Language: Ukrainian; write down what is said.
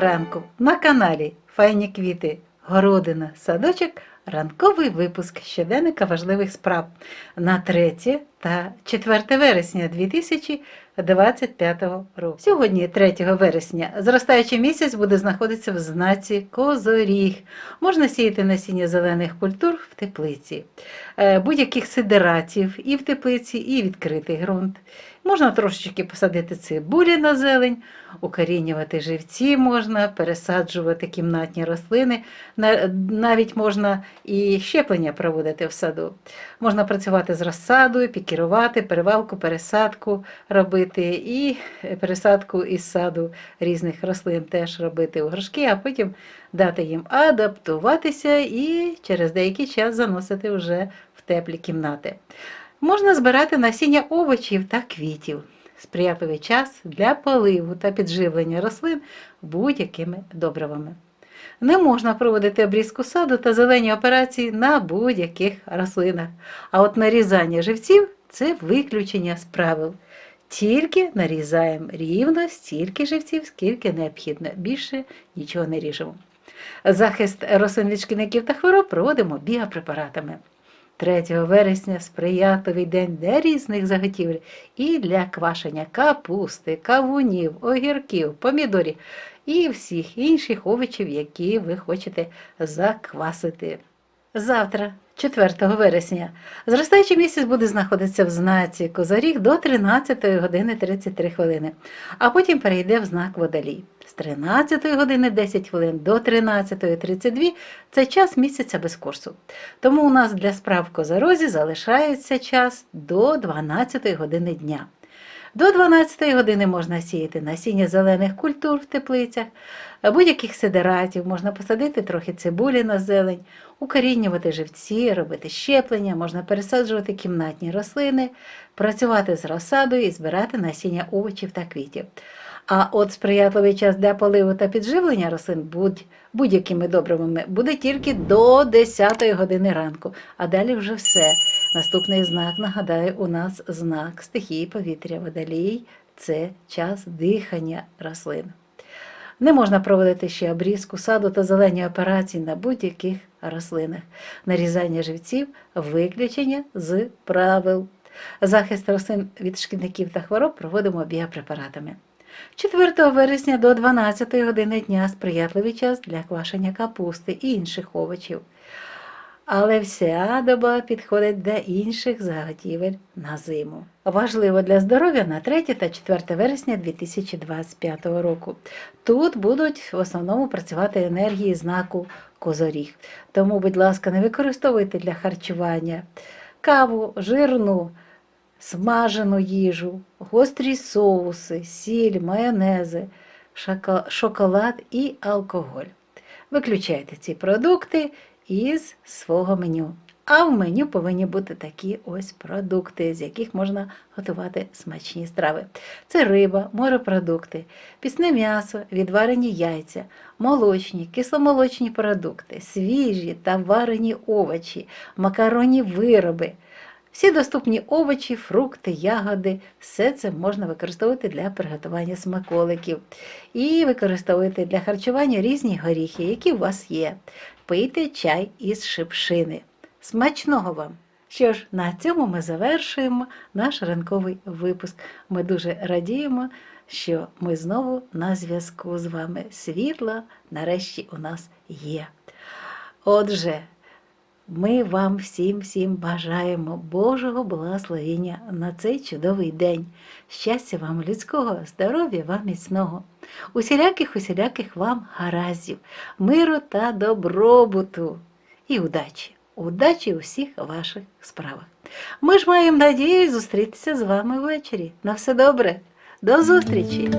ранку на каналі Файні квіти, городина, садочок. Ранковий випуск щоденника важливих справ на 3 та 4 вересня 2025 року. Сьогодні, 3 вересня, зростаючий місяць буде знаходитися в знаці Козоріг. Можна сіяти насіння зелених культур в теплиці, е, будь-яких сидератів і в теплиці, і відкритий ґрунт. Можна трошечки посадити цибулі на зелень, укорінювати живці можна, пересаджувати кімнатні рослини. На- Навіть можна і щеплення проводити в саду. Можна працювати з розсадою, пікірувати, перевалку, пересадку робити і пересадку із саду різних рослин теж робити у горшки, а потім дати їм адаптуватися і через деякий час заносити вже в теплі кімнати. Можна збирати насіння овочів та квітів. Сприятливий час для поливу та підживлення рослин будь-якими добривами. Не можна проводити обрізку саду та зелені операції на будь-яких рослинах. А от нарізання живців це виключення з правил. Тільки нарізаємо рівно стільки живців, скільки необхідно. Більше нічого не ріжемо. Захист рослин від шкідників та хвороб проводимо біопрепаратами. 3 вересня сприятливий день для різних заготівель і для квашення капусти, кавунів, огірків, помідорів і всіх інших овочів, які ви хочете заквасити. Завтра, 4 вересня, зростаючий місяць буде знаходитися в знаці Козаріг до 13 години 33 хвилини, а потім перейде в знак Водолій. З 13 години 10 хвилин до 13.32 це час місяця без курсу. Тому у нас для справ в Козорозі залишається час до 12 години дня. До 12 години можна сіяти насіння зелених культур в теплицях, будь-яких сидератів, можна посадити трохи цибулі на зелень, укорінювати живці, робити щеплення, можна пересаджувати кімнатні рослини, працювати з розсадою і збирати насіння овочів та квітів. А от сприятливий час для поливу та підживлення рослин будь, будь-якими добривами буде тільки до 10 години ранку, а далі вже все. Наступний знак, нагадаю, у нас знак стихії повітря, водолій це час дихання рослин. Не можна проводити ще обрізку саду та зелені операції на будь-яких рослинах. Нарізання живців виключення з правил. Захист рослин від шкідників та хвороб проводимо біопрепаратами. 4 вересня до 12 години дня сприятливий час для квашення капусти і інших овочів. Але вся доба підходить для інших заготівель на зиму. Важливо для здоров'я на 3 та 4 вересня 2025 року. Тут будуть в основному працювати енергії знаку Козоріг. Тому, будь ласка, не використовуйте для харчування каву, жирну, смажену їжу, гострі соуси, сіль, майонези, шоколад і алкоголь. Виключайте ці продукти із свого меню. А в меню повинні бути такі ось продукти, з яких можна готувати смачні страви. Це риба, морепродукти, пісне м'ясо, відварені яйця, молочні, кисломолочні продукти, свіжі та варені овочі, макаронні вироби. Всі доступні овочі, фрукти, ягоди, все це можна використовувати для приготування смаколиків. І використовуйте для харчування різні горіхи, які у вас є. Пийте чай із шипшини. Смачного вам! Що ж, на цьому ми завершуємо наш ранковий випуск. Ми дуже радіємо, що ми знову на зв'язку з вами. Світло нарешті у нас є. Отже, ми вам всім всім бажаємо Божого благословення на цей чудовий день. Щастя вам людського, здоров'я вам міцного, усіляких усіляких вам гараздів, миру та добробуту і удачі. Удачі у всіх ваших справах. Ми ж маємо надію зустрітися з вами ввечері. На все добре. До зустрічі!